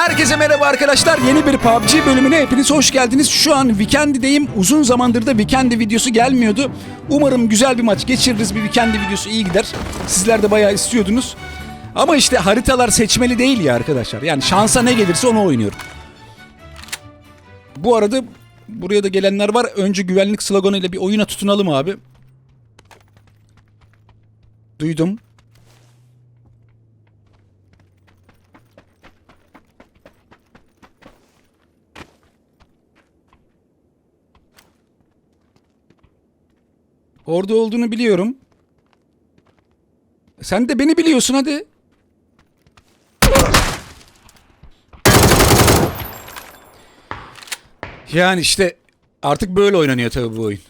Herkese merhaba arkadaşlar. Yeni bir PUBG bölümüne hepiniz hoş geldiniz. Şu an Weekend'deyim. Uzun zamandır da Weekend videosu gelmiyordu. Umarım güzel bir maç geçiririz. Bir Weekend videosu iyi gider. Sizler de bayağı istiyordunuz. Ama işte haritalar seçmeli değil ya arkadaşlar. Yani şansa ne gelirse onu oynuyorum. Bu arada buraya da gelenler var. Önce güvenlik sloganıyla bir oyuna tutunalım abi. Duydum. Orada olduğunu biliyorum. Sen de beni biliyorsun hadi. Yani işte artık böyle oynanıyor tabii bu oyun.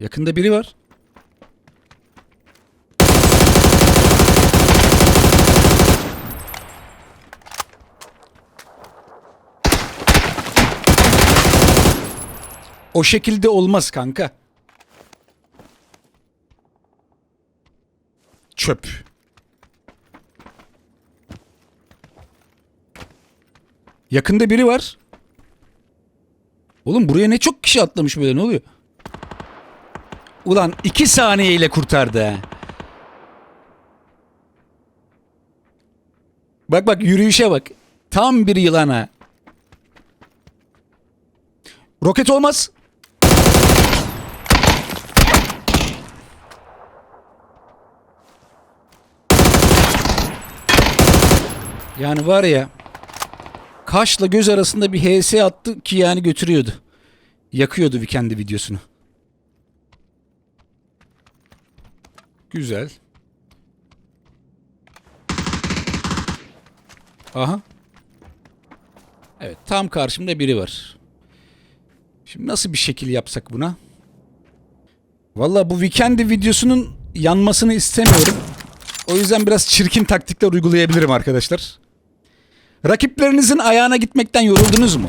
Yakında biri var. O şekilde olmaz kanka. Çöp. Yakında biri var. Oğlum buraya ne çok kişi atlamış böyle ne oluyor? Ulan iki saniyeyle kurtardı. Bak bak yürüyüşe bak. Tam bir yılan ha. Roket olmaz. Yani var ya kaşla göz arasında bir HS attı ki yani götürüyordu. Yakıyordu Weekend videosunu. Güzel. Aha. Evet tam karşımda biri var. Şimdi nasıl bir şekil yapsak buna? Valla bu Weekend videosunun yanmasını istemiyorum. O yüzden biraz çirkin taktikler uygulayabilirim arkadaşlar. Rakiplerinizin ayağına gitmekten yoruldunuz mu?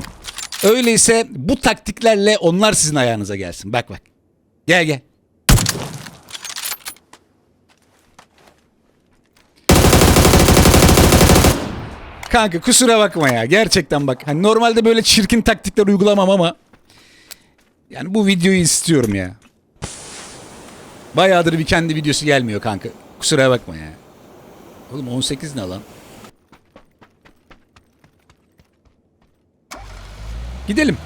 Öyleyse bu taktiklerle onlar sizin ayağınıza gelsin. Bak bak. Gel gel. Kanka kusura bakma ya. Gerçekten bak. Hani normalde böyle çirkin taktikler uygulamam ama yani bu videoyu istiyorum ya. Bayağıdır bir kendi videosu gelmiyor kanka. Kusura bakma ya. Oğlum 18 ne lan? Gidelim.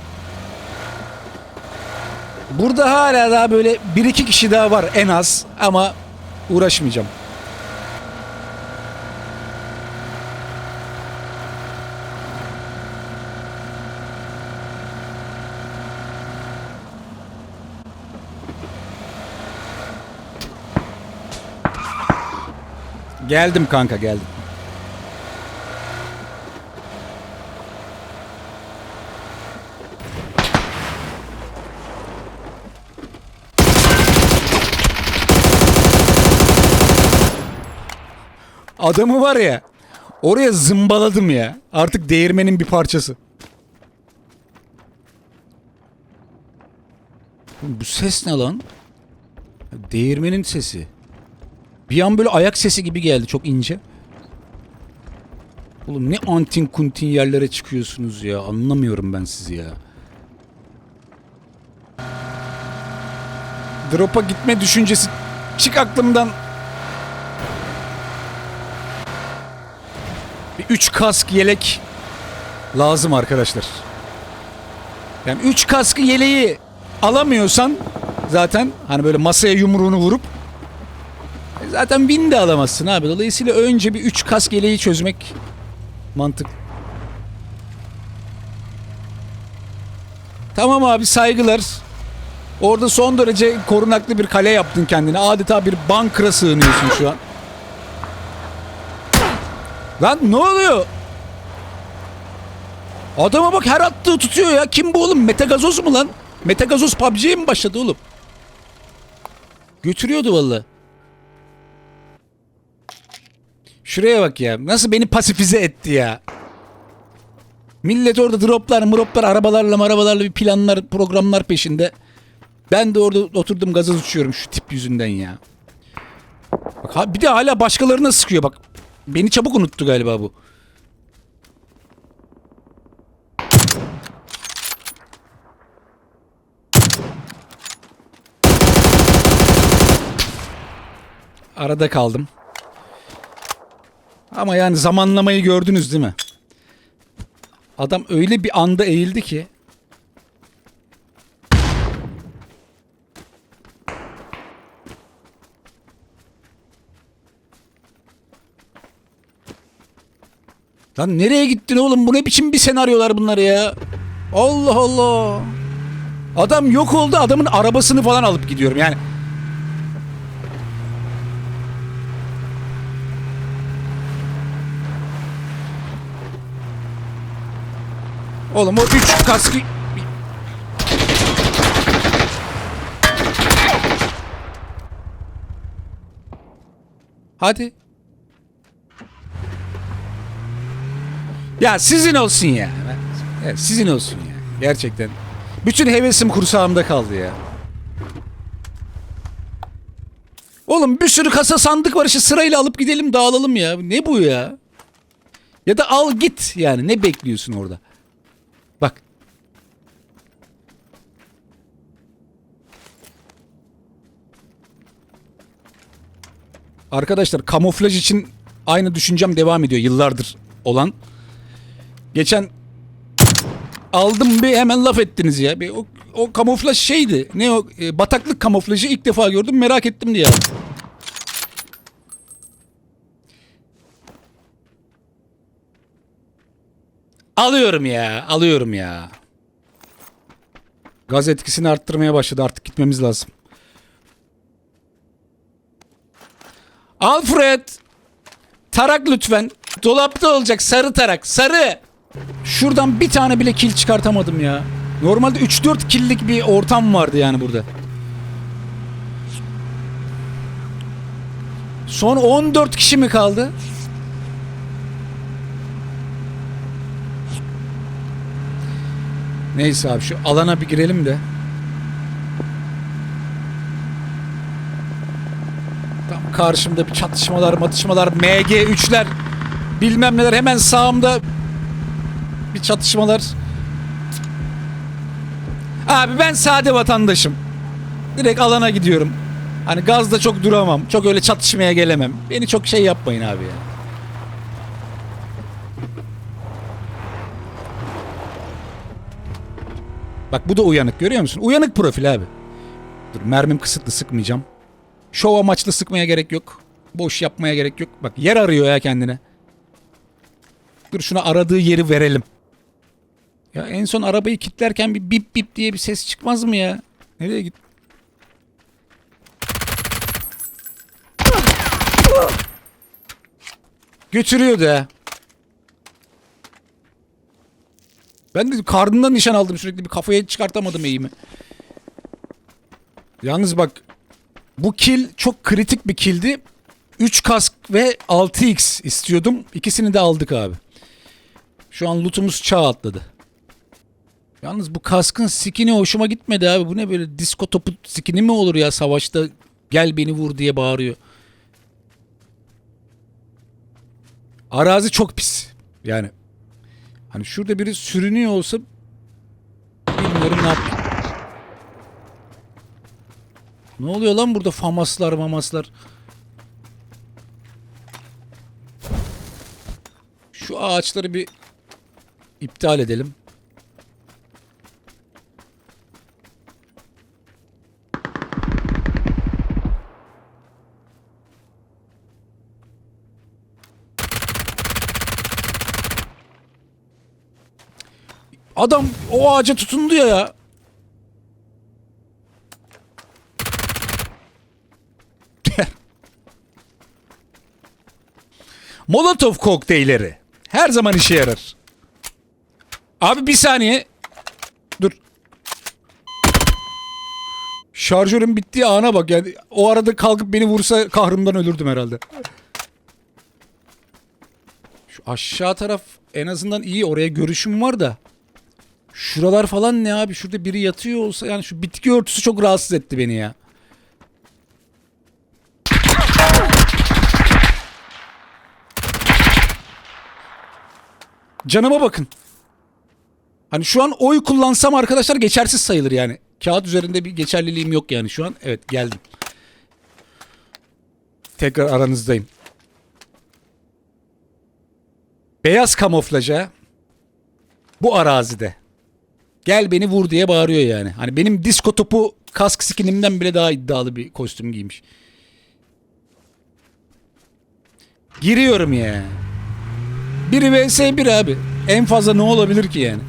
Burada hala daha böyle bir iki kişi daha var en az ama uğraşmayacağım. Geldim kanka geldim. Adamı var ya oraya zımbaladım ya. Artık değirmenin bir parçası. Bu ses ne lan? Değirmenin sesi. Bir an böyle ayak sesi gibi geldi çok ince. Oğlum ne antin kuntin yerlere çıkıyorsunuz ya. Anlamıyorum ben sizi ya. Drop'a gitme düşüncesi çık aklımdan. Bir üç kask yelek lazım arkadaşlar. Yani üç kaskı yeleği alamıyorsan zaten hani böyle masaya yumruğunu vurup Zaten win de alamazsın abi. Dolayısıyla önce bir 3 kask yeleği çözmek mantık. Tamam abi saygılar. Orada son derece korunaklı bir kale yaptın kendine. Adeta bir bankra sığınıyorsun şu an. Lan ne oluyor? Adama bak her attığı tutuyor ya. Kim bu oğlum? Metagazoz mu lan? Metagazoz PUBG'ye mi başladı oğlum? Götürüyordu vallahi. Şuraya bak ya. Nasıl beni pasifize etti ya. Millet orada droplar, mroplar, arabalarla arabalarla bir planlar, programlar peşinde. Ben de orada oturdum gazoz uçuyorum şu tip yüzünden ya. Bak, bir de hala başkalarına sıkıyor bak. Beni çabuk unuttu galiba bu. Arada kaldım. Ama yani zamanlamayı gördünüz değil mi? Adam öyle bir anda eğildi ki Lan nereye gittin oğlum? Bu ne biçim bir senaryolar bunlar ya? Allah Allah. Adam yok oldu. Adamın arabasını falan alıp gidiyorum yani. Oğlum o üç kaskı... Hadi. Ya sizin olsun ya. Evet, sizin olsun ya. Gerçekten. Bütün hevesim kursağımda kaldı ya. Oğlum bir sürü kasa sandık var işte sırayla alıp gidelim dağılalım ya. Ne bu ya? Ya da al git yani ne bekliyorsun orada? Bak. Arkadaşlar kamuflaj için aynı düşüncem devam ediyor yıllardır olan. Geçen aldım bir hemen laf ettiniz ya. Bir o, o kamuflaj şeydi. Ne o e, bataklık kamuflajı ilk defa gördüm merak ettim diye. Alıyorum ya, alıyorum ya. Gaz etkisini arttırmaya başladı. Artık gitmemiz lazım. Alfred! Tarak lütfen. Dolapta olacak sarı tarak. Sarı! Şuradan bir tane bile kil çıkartamadım ya. Normalde 3-4 killik bir ortam vardı yani burada. Son 14 kişi mi kaldı? Neyse abi şu alana bir girelim de. Tam karşımda bir çatışmalar, matışmalar, MG3'ler bilmem neler hemen sağımda bir çatışmalar. Abi ben sade vatandaşım. Direkt alana gidiyorum. Hani gazda çok duramam. Çok öyle çatışmaya gelemem. Beni çok şey yapmayın abi ya. Bak bu da uyanık görüyor musun? Uyanık profil abi. Dur mermim kısıtlı sıkmayacağım. Şov amaçlı sıkmaya gerek yok. Boş yapmaya gerek yok. Bak yer arıyor ya kendine. Dur şuna aradığı yeri verelim. Ya en son arabayı kilitlerken bir bip bip diye bir ses çıkmaz mı ya? Nereye git? Götürüyordu ha. Ben de karnından nişan aldım sürekli bir kafaya çıkartamadım eğimi. Yalnız bak bu kill çok kritik bir killdi. 3 kask ve 6x istiyordum. İkisini de aldık abi. Şu an lootumuz çağ atladı. Yalnız bu kaskın skini hoşuma gitmedi abi. Bu ne böyle disko topu skini mi olur ya savaşta gel beni vur diye bağırıyor. Arazi çok pis. Yani hani şurada biri sürünüyor olsa bilmiyorum ne yap. Ne oluyor lan burada famaslar mamaslar. Şu ağaçları bir iptal edelim. Adam o ağaca tutundu ya. Molotov kokteylleri. Her zaman işe yarar. Abi bir saniye. Dur. Şarjörün bittiği ana bak yani o arada kalkıp beni vursa kahrımdan ölürdüm herhalde. Şu aşağı taraf en azından iyi oraya görüşüm var da. Şuralar falan ne abi? Şurada biri yatıyor olsa yani şu bitki örtüsü çok rahatsız etti beni ya. Canıma bakın. Hani şu an oy kullansam arkadaşlar geçersiz sayılır yani. Kağıt üzerinde bir geçerliliğim yok yani şu an. Evet geldim. tekrar aranızdayım. Beyaz kamuflaja bu arazide. Gel beni vur diye bağırıyor yani. Hani benim disko topu kask skinimden bile daha iddialı bir kostüm giymiş. Giriyorum ya. Biri vs 1 abi. En fazla ne olabilir ki yani?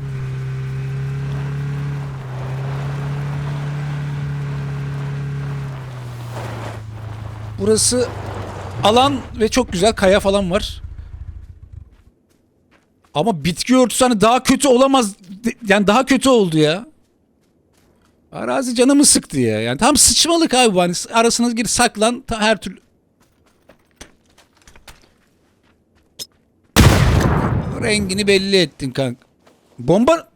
Burası alan ve çok güzel kaya falan var. Ama bitki örtüsü hani daha kötü olamaz. Yani daha kötü oldu ya. Arazi canımı sıktı ya. Yani tam sıçmalık abi bu. Hani arasına gir saklan her türlü. Rengini belli ettin kanka. Bomba...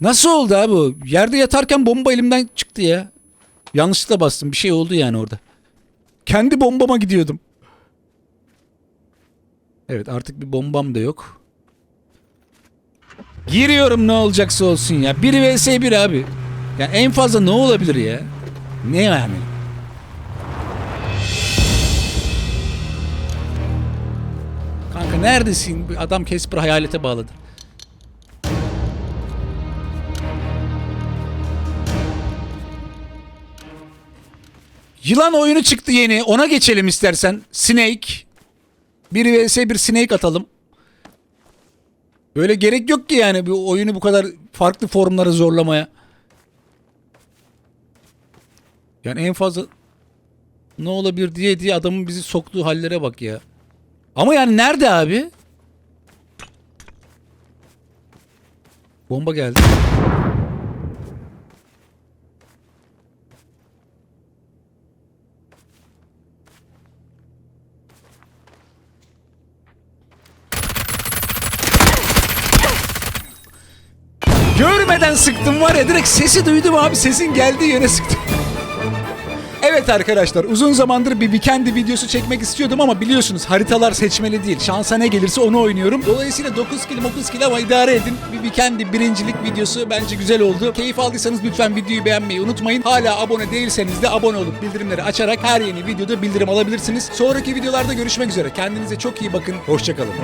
Nasıl oldu abi o? Yerde yatarken bomba elimden çıktı ya. Yanlışlıkla bastım. Bir şey oldu yani orada. Kendi bombama gidiyordum. Evet artık bir bombam da yok. Giriyorum ne olacaksa olsun ya. 1 vs 1 abi. Ya en fazla ne olabilir ya? Ne yani? Kanka neredesin? Adam Casper hayalete bağladı. Yılan oyunu çıktı yeni. Ona geçelim istersen. Snake. 1 vs 1 Snake atalım. Böyle gerek yok ki yani bu oyunu bu kadar farklı formlara zorlamaya. Yani en fazla ne olabilir diye diye adamın bizi soktuğu hallere bak ya. Ama yani nerede abi? Bomba geldi. Görmeden sıktım var ya direkt sesi duydum abi sesin geldiği yere sıktım. Evet arkadaşlar uzun zamandır bir Weekend'i videosu çekmek istiyordum ama biliyorsunuz haritalar seçmeli değil. Şansa ne gelirse onu oynuyorum. Dolayısıyla 9 kill 9 kill ama idare edin. Bir Weekend'i birincilik videosu bence güzel oldu. Keyif aldıysanız lütfen videoyu beğenmeyi unutmayın. Hala abone değilseniz de abone olup bildirimleri açarak her yeni videoda bildirim alabilirsiniz. Sonraki videolarda görüşmek üzere. Kendinize çok iyi bakın. Hoşçakalın.